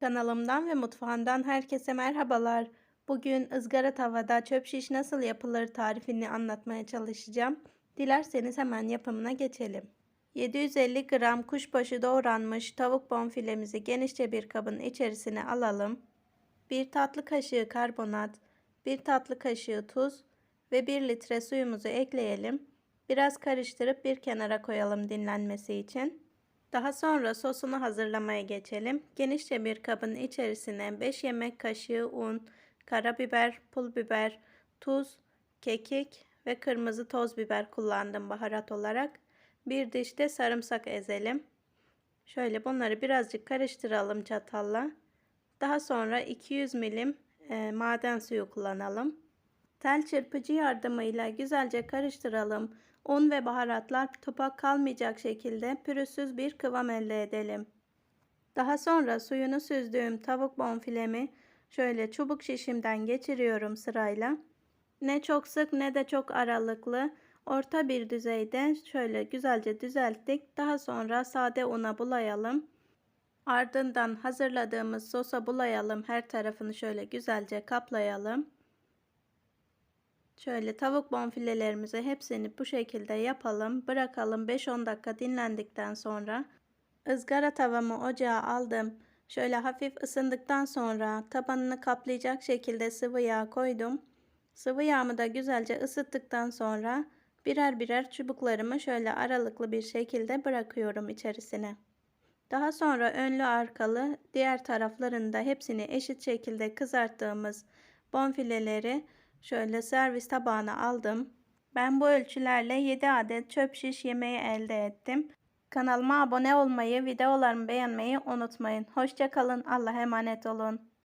Kanalımdan ve mutfağımdan herkese merhabalar. Bugün ızgara tavada çöp şiş nasıl yapılır tarifini anlatmaya çalışacağım. Dilerseniz hemen yapımına geçelim. 750 gram kuşbaşı doğranmış tavuk bonfilemizi genişçe bir kabın içerisine alalım. 1 tatlı kaşığı karbonat, 1 tatlı kaşığı tuz ve 1 litre suyumuzu ekleyelim. Biraz karıştırıp bir kenara koyalım dinlenmesi için. Daha sonra sosunu hazırlamaya geçelim. Genişçe bir kabın içerisine 5 yemek kaşığı un, karabiber, pul biber, tuz, kekik ve kırmızı toz biber kullandım baharat olarak. Bir diş de sarımsak ezelim. Şöyle bunları birazcık karıştıralım çatalla. Daha sonra 200 milim e, maden suyu kullanalım. Tel çırpıcı yardımıyla güzelce karıştıralım. Un ve baharatlar topak kalmayacak şekilde pürüzsüz bir kıvam elde edelim. Daha sonra suyunu süzdüğüm tavuk bonfilemi şöyle çubuk şişimden geçiriyorum sırayla. Ne çok sık ne de çok aralıklı, orta bir düzeyde şöyle güzelce düzelttik. Daha sonra sade una bulayalım. Ardından hazırladığımız sosa bulayalım. Her tarafını şöyle güzelce kaplayalım. Şöyle tavuk bonfilelerimizi hepsini bu şekilde yapalım. Bırakalım 5-10 dakika dinlendikten sonra ızgara tavamı ocağa aldım. Şöyle hafif ısındıktan sonra tabanını kaplayacak şekilde sıvı yağ koydum. Sıvı yağımı da güzelce ısıttıktan sonra birer birer çubuklarımı şöyle aralıklı bir şekilde bırakıyorum içerisine. Daha sonra önlü arkalı diğer taraflarında hepsini eşit şekilde kızarttığımız bonfileleri Şöyle servis tabağına aldım. Ben bu ölçülerle 7 adet çöp şiş yemeği elde ettim. Kanalıma abone olmayı, videolarımı beğenmeyi unutmayın. Hoşçakalın. Allah'a emanet olun.